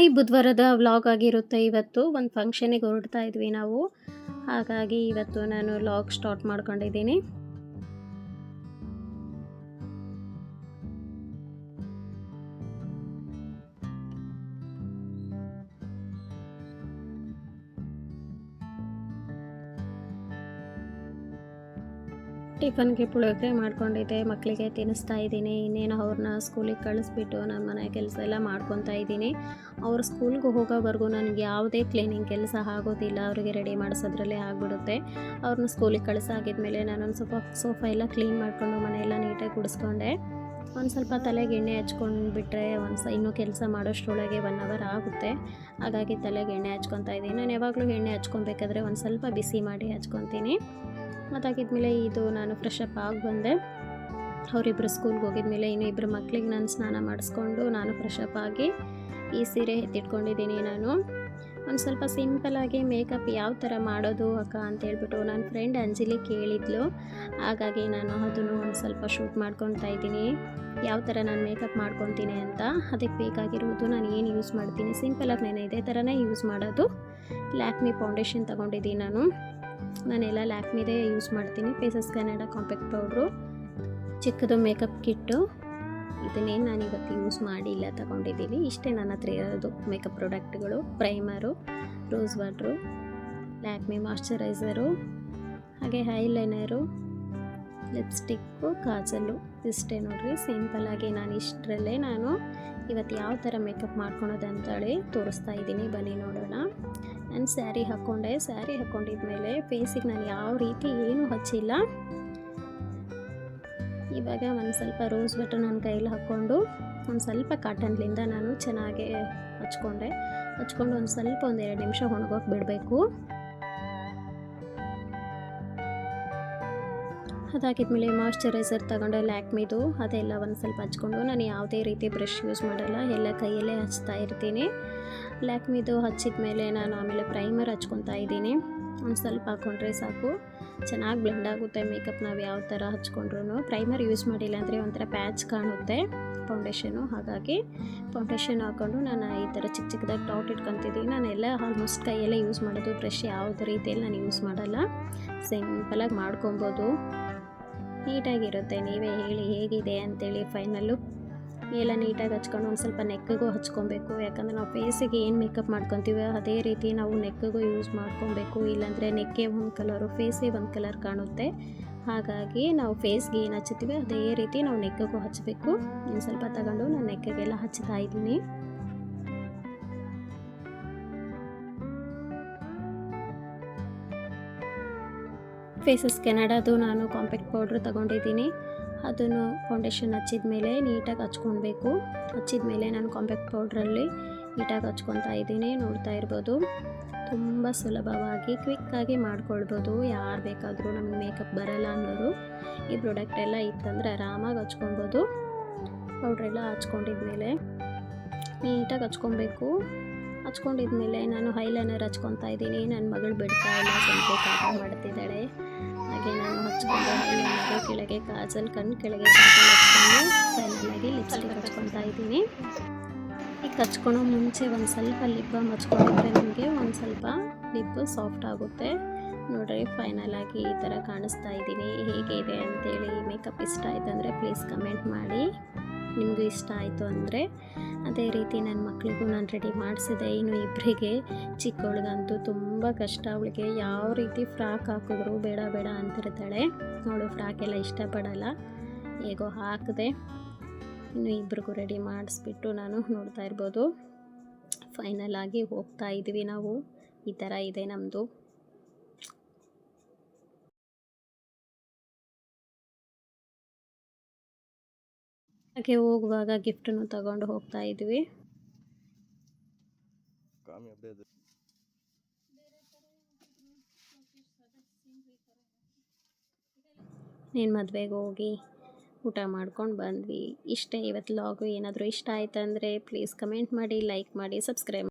Hi ಬುಧವಾರದ vlog ಆಗಿರುತ್ತೆ. ಇವತ್ತು ಒಂದು ಫಂಕ್ಷನಿಗೆ ಹೊರಡ್ತಾ ಇದ್ವಿ ನಾವು. ಹಾಗಾಗಿ ಇವತ್ತು ನಾನು ವ್ಲಾಗ್ ಸ್ಟಾರ್ಟ್ ಮಾಡ್ಕೊಂಡಿದ್ದೀನಿ. ಟಿಫನ್ಗೆ ಪುಳಿಯೋಗರೆ ಮಾಡ್ಕೊಂಡಿದ್ದೆ ಮಕ್ಕಳಿಗೆ ತಿನ್ನಿಸ್ತಾ ಇದ್ದೀನಿ, ಇನ್ನೇನು ಅವ್ರನ್ನ ಸ್ಕೂಲಿಗೆ ಕಳಿಸ್ಬಿಟ್ಟು ನಾನು ಮನೆ ಕೆಲಸ ಎಲ್ಲ ಮಾಡ್ಕೊತಾ ಇದ್ದೀನಿ. ಅವ್ರ ಸ್ಕೂಲ್ಗೆ ಹೋಗೋವರೆಗೂ ನನಗೆ ಯಾವುದೇ ಕ್ಲೀನಿಂಗ್ ಕೆಲಸ ಆಗೋದಿಲ್ಲ, ಅವರಿಗೆ ರೆಡಿ ಮಾಡಿಸೋದ್ರಲ್ಲೇ ಆಗಿಬಿಡುತ್ತೆ. ಅವ್ರನ್ನ ಸ್ಕೂಲಿಗೆ ಕಳಿಸಾಗಿದ್ಮೇಲೆ ನಾನೊಂದು ಸ್ವಲ್ಪ ಸೋಫಾ ಎಲ್ಲ ಕ್ಲೀನ್ ಮಾಡಿಕೊಂಡು ಮನೆಯೆಲ್ಲ ನೀಟಾಗಿ ಗುಡಿಸ್ಕೊಂಡೆ. ಒಂದು ಸ್ವಲ್ಪ ತಲೆಗೆ ಎಣ್ಣೆ ಹಚ್ಕೊಂಡು ಬಿಟ್ಟರೆ ಒಂದು ಸ ಇನ್ನೂ ಕೆಲಸ ಮಾಡೋಷ್ಟರೊಳಗೆ ಒನ್ ಅವರ್ ಆಗುತ್ತೆ. ಹಾಗಾಗಿ ತಲೆಗೆ ಎಣ್ಣೆ ಹಚ್ಕೊತಾ ಇದ್ದೀನಿ. ನಾನು ಯಾವಾಗಲೂ ಎಣ್ಣೆ ಹಚ್ಕೊಬೇಕಾದ್ರೆ ಒಂದು ಸ್ವಲ್ಪ ಬಿಸಿ ಮಾಡಿ ಹಚ್ಕೊತೀನಿ. ಅದಾಗಿದ್ಮೇಲೆ ಇದು ನಾನು ಫ್ರೆಶ್ ಅಪ್ ಆಗಿ ಬಂದೆ ಅವರಿಬ್ಬರು ಸ್ಕೂಲ್ಗೆ ಹೋಗಿದ್ಮೇಲೆ ಇನ್ನು ಇಬ್ಬರು ಮಕ್ಕಳಿಗೆ ನಾನು ಸ್ನಾನ ಮಾಡಿಸ್ಕೊಂಡು ನಾನು ಫ್ರೆಶ್ ಅಪ್ ಆಗಿ ಈ ಸೀರೆ ಎತ್ತಿಟ್ಕೊಂಡಿದ್ದೀನಿ ನಾನು. ಒಂದು ಸ್ವಲ್ಪ ಸಿಂಪಲಾಗಿ ಮೇಕಪ್ ಯಾವ ಥರ ಮಾಡೋದು ಅಕ್ಕ ಅಂತ ಹೇಳ್ಬಿಟ್ಟು ನನ್ನ ಫ್ರೆಂಡ್ ಅಂಜಲಿ ಕೇಳಿದ್ಲು. ಹಾಗಾಗಿ ನಾನು ಅದನ್ನು ಒಂದು ಸ್ವಲ್ಪ ಶೂಟ್ ಮಾಡ್ಕೊತಾ ಇದ್ದೀನಿ. ಯಾವ ಥರ ನಾನು ಮೇಕಪ್ ಮಾಡ್ಕೊತೀನಿ ಅಂತ ಅದಕ್ಕೆ ಬೇಕಾಗಿರೋದು ನಾನು ಏನು ಯೂಸ್ ಮಾಡ್ತೀನಿ. ಸಿಂಪಲಾಗಿ ನಾನು ಇದೇ ಥರನೇ ಯೂಸ್ ಮಾಡೋದು. ಲ್ಯಾಕ್ಮಿ ಫೌಂಡೇಶನ್ ತೊಗೊಂಡಿದ್ದೀನಿ ನಾನು. ನಾನೆಲ್ಲ ಲ್ಯಾಕ್ಮಿದೇ ಯೂಸ್ ಮಾಡ್ತೀನಿ. ಫೇಸಸ್ ಕನ್ನಡ ಕಾಂಪ್ಯಾಕ್ಟ್ ಪೌಡ್ರು, ಚಿಕ್ಕದು ಮೇಕಪ್ ಕಿಟ್ಟು. ಇದನ್ನೇನು ನಾನು ಇವತ್ತು ಯೂಸ್ ಮಾಡಿ ಇಲ್ಲ ತಗೊಂಡಿದ್ದೀನಿ ಇಷ್ಟೇ ನನ್ನ ಹತ್ರ ಇರೋದು makeup ಪ್ರಾಡಕ್ಟ್ಗಳು. Primer, rose water, Lakme moisturiser ಹಾಗೆ ಐಲೈನರು ಲಿಪ್ಸ್ಟಿಕ್ಕು ಕಾಜಲು ಇಷ್ಟೇ ನೋಡಿರಿ. ಸಿಂಪಲ್ಲಾಗಿ ನಾನು ಇಷ್ಟರಲ್ಲೇ ನಾನು ಇವತ್ತು ಯಾವ ಥರ ಮೇಕಪ್ ಮಾಡ್ಕೊಳೋದು ಅಂತೇಳಿ ತೋರಿಸ್ತಾ ಇದ್ದೀನಿ. ಬನ್ನಿ ನೋಡೋಣ. ಸ್ಯಾರಿ ಹಾಕ್ಕೊಂಡೆ ಸ್ಯಾರಿ ಹಾಕ್ಕೊಂಡಿದ್ಮೇಲೆ ಫೇಸಿಗೆ ನಾನು ಯಾವ ರೀತಿ ಏನೂ ಹಚ್ಚಿಲ್ಲ. ಇವಾಗ ಒಂದು ಸ್ವಲ್ಪ ರೋಸ್ ವಾಟರ್ ನನ್ನ ಕೈಯಲ್ಲಿ ಹಾಕ್ಕೊಂಡು, ಒಂದು ಸ್ವಲ್ಪ ಕಾಟನ್ಲಿಂದ ನಾನು ಚೆನ್ನಾಗಿ ಹಚ್ಕೊಂಡೆ. ಹಚ್ಕೊಂಡು ಒಂದು ಸ್ವಲ್ಪ ಒಂದು ಎರಡು ನಿಮಿಷ ಒಣಗೋಕೆ ಬಿಡಬೇಕು. ಅದಾಗಿದ್ಮೇಲೆ ಮಾಯಿಶ್ಚರೈಸರ್ ತಗೊಂಡೆ ಲ್ಯಾಕ್ಮಿದು. ಅದೆಲ್ಲ ಒಂದು ಸ್ವಲ್ಪ ಹಚ್ಕೊಂಡು ನಾನು ಯಾವುದೇ ರೀತಿ ಬ್ರಷ್ ಯೂಸ್ ಮಾಡಲ್ಲ, ಎಲ್ಲ ಕೈಯಲ್ಲೇ ಹಚ್ತಾ ಇರ್ತೀನಿ. ಲ್ಯಾಕ್ಮಿದು ಹಚ್ಚಿದ ಮೇಲೆ ನಾನು ಆಮೇಲೆ ಪ್ರೈಮರ್ ಹಚ್ಕೊತಾ ಇದ್ದೀನಿ. ಒಂದು ಸ್ವಲ್ಪ ಹಾಕ್ಕೊಂಡ್ರೆ ಸಾಕು. ಚೆನ್ನಾಗಿ ಬ್ಲೆಂಡ್ ಆಗುತ್ತೆ ಮೇಕಪ್ ನಾವು ಯಾವ ಥರ ಹಚ್ಕೊಂಡ್ರು ಪ್ರೈಮರ್ ಯೂಸ್ ಮಾಡಿಲ್ಲ ಅಂದರೆ ಒಂಥರ ಪ್ಯಾಚ್ ಕಾಣುತ್ತೆ ಫೌಂಡೇಶನು. ಹಾಗಾಗಿ ಫೌಂಡೇಶನ್ ಹಾಕ್ಕೊಂಡು ನಾನು ಈ ಥರ ಚಿಕ್ಕ ಚಿಕ್ಕದಾಗಿ ಡಾಟ್ ಇಟ್ಕೊತಿದ್ದೀನಿ. ನಾನೆಲ್ಲ ಆಲ್ಮೋಸ್ಟ್ ಕೈಯಲ್ಲೇ ಯೂಸ್ ಮಾಡೋದು, ಬ್ರಷ್ ಯಾವುದೇ ರೀತಿಯಲ್ಲಿ ನಾನು ಯೂಸ್ ಮಾಡಲ್ಲ. ಸಿಂಪಲಾಗಿ ಮಾಡ್ಕೊಬೋದು. ನೀಟಾಗಿರುತ್ತೆ. ನೀವೇ ಹೇಳಿ ಹೇಗಿದೆ ಅಂತೇಳಿ ಫೈನಲ್ಲು. ಎಲ್ಲ ನೀಟಾಗಿ ಹಚ್ಕೊಂಡು ಒಂದು ಸ್ವಲ್ಪ ನೆಕ್ಕಿಗೂ ಹಚ್ಕೊಬೇಕು. ಯಾಕಂದರೆ ನಾವು ಫೇಸಿಗೆ ಏನು ಮೇಕಪ್ ಮಾಡ್ಕೊತೀವಿ ಅದೇ ರೀತಿ ನಾವು ನೆಕ್ಕಿಗೂ ಯೂಸ್ ಮಾಡ್ಕೊಬೇಕು. ಇಲ್ಲಾಂದರೆ ನೆಕ್ಕೆ ಒಂದು ಕಲರು ಫೇಸಿಗೆ ಒಂದು ಕಲರ್ ಕಾಣುತ್ತೆ. ಹಾಗಾಗಿ ನಾವು ಫೇಸ್ಗೆ ಏನು ಹಚ್ತೀವಿ ಅದೇ ರೀತಿ ನಾವು ನೆಕ್ಕಿಗೂ ಹಚ್ಚಬೇಕು ಇನ್ನು ಸ್ವಲ್ಪ ತಗೊಂಡು ನಾನು ನೆಕ್ಕಿಗೆಲ್ಲ ಹಚ್ತಾ ಇದ್ದೀನಿ. ಫೇಸಸ್ ಕೆನಡಾದು ನಾನು ಕಾಂಪ್ಯಾಕ್ಟ್ ಪೌಡ್ರ್ ತೊಗೊಂಡಿದ್ದೀನಿ. ಅದನ್ನು ಫೌಂಡೇಶನ್ ಹಚ್ಚಿದ ಮೇಲೆ ನೀಟಾಗಿ ಹಚ್ಕೊಳ್ಬೇಕು. ಹಚ್ಚಿದ ಮೇಲೆ ನಾನು ಕಾಂಪ್ಯಾಕ್ಟ್ ಪೌಡ್ರಲ್ಲಿ ನೀಟಾಗಿ ಹಚ್ಕೊತಾ ಇದ್ದೀನಿ. ನೋಡ್ತಾ ಇರ್ಬೋದು. ತುಂಬ ಸುಲಭವಾಗಿ ಕ್ವಿಕ್ಕಾಗಿ ಮಾಡ್ಕೊಳ್ಬೋದು. ಯಾರು ಬೇಕಾದರೂ ನಮಗೆ ಮೇಕಪ್ ಬರಲ್ಲ ಅನ್ನೋರು ಈ ಪ್ರಾಡಕ್ಟ್ ಎಲ್ಲ ಇತ್ತಂದರೆ ಆರಾಮಾಗಿ ಹಚ್ಕೊಬೋದು ಪೌಡ್ರೆಲ್ಲ ಹಚ್ಕೊಂಡಿದ್ಮೇಲೆ ನೀಟಾಗಿ ಹಚ್ಕೊಬೇಕು ಹಚ್ಕೊಂಡಿದ್ಮೇಲೆ ನಾನು ಹೈಲೈನರ್ ಹಚ್ಕೊತಾ ಇದ್ದೀನಿ. ನನ್ನ ಮಗಳು ಬಿಡ್ತಾ ಇಲ್ಲ, ಸ್ವಲ್ಪ ಮಾಡ್ತಿದ್ದಾಳೆ. ಹಾಗೆ ನಾನು ಹಚ್ಕೊಂಡು ಕೆಳಗೆ ಕಾಜಲ್ ಕಣ್ಣು ಕೆಳಗೆ ಕಾಜಲ್ ಹಚ್ಕೊಂಡು ಲಿಪ್ಸ್ಟಿಕ್ ಹಚ್ಕೊತಾ ಇದ್ದೀನಿ. ಈಗ ಹಚ್ಕೊಳೋ ಮುಂಚೆ ಒಂದು ಸ್ವಲ್ಪ ಲಿಪ್ ಬಾಮ್ ಹಚ್ಕೊಂಡ್ರೆ ನಮಗೆ ಒಂದು ಸ್ವಲ್ಪ ಲಿಪ್ ಸಾಫ್ಟ್ ಆಗುತ್ತೆ. ನೋಡ್ರಿ ಫೈನಲ್ ಆಗಿ ಈ ಥರ ಕಾಣಿಸ್ತಾ ಇದ್ದೀನಿ. ಹೇಗೆ ಇದೆ ಅಂತೇಳಿ ಮೇಕಪ್ ಇಷ್ಟ ಆಯ್ತು ಅಂದರೆ ಪ್ಲೀಸ್ ಕಮೆಂಟ್ ಮಾಡಿ. ನಿಮಗೂ ಇಷ್ಟ ಆಯಿತು ಅಂದರೆ ಅದೇ ರೀತಿ ನನ್ನ ಮಕ್ಕಳಿಗೂ ನಾನು ರೆಡಿ ಮಾಡಿಸಿದೆ. ಇನ್ನು ಇಬ್ಬರಿಗೆ ಚಿಕ್ಕವಳಿಗಂತೂ ತುಂಬ ಕಷ್ಟ. ಅವಳಿಗೆ ಯಾವ ರೀತಿ ಫ್ರಾಕ್ ಹಾಕಿದ್ರು ಬೇಡ ಬೇಡ ಅಂತಿರ್ತಾಳೆ. ಅವಳು ಫ್ರಾಕ್ ಎಲ್ಲ ಇಷ್ಟಪಡಲ್ಲ. ಹೇಗೋ ಹಾಕಿದೆ. ಇನ್ನು ಇಬ್ರಿಗೂ ರೆಡಿ ಮಾಡಿಸ್ಬಿಟ್ಟು ನಾನು ನೋಡ್ತಾ ಇರ್ಬೋದು. ಫೈನಲ್ ಆಗಿ ಹೋಗ್ತಾ ಇದ್ವಿ ನಾವು. ಈ ಥರ ಇದೆ ನಮ್ಮದು ಹಾಗೆ ಹೋಗುವಾಗ ಗಿಫ್ಟನ್ನು ತಗೊಂಡು ಹೋಗ್ತಾ ಇದ್ವಿ. ನೀನು ಮದುವೆಗೆ ಹೋಗಿ ಊಟ ಮಾಡ್ಕೊಂಡು ಬಂದ್ವಿ. ಇಷ್ಟೇ ಇವತ್ತು ಲಾಗು ಏನಾದರೂ ಇಷ್ಟ ಆಯ್ತಂದ್ರೆ ಪ್ಲೀಸ್ ಕಮೆಂಟ್ ಮಾಡಿ ಲೈಕ್ ಮಾಡಿ ಸಬ್ಸ್ಕ್ರೈಬ್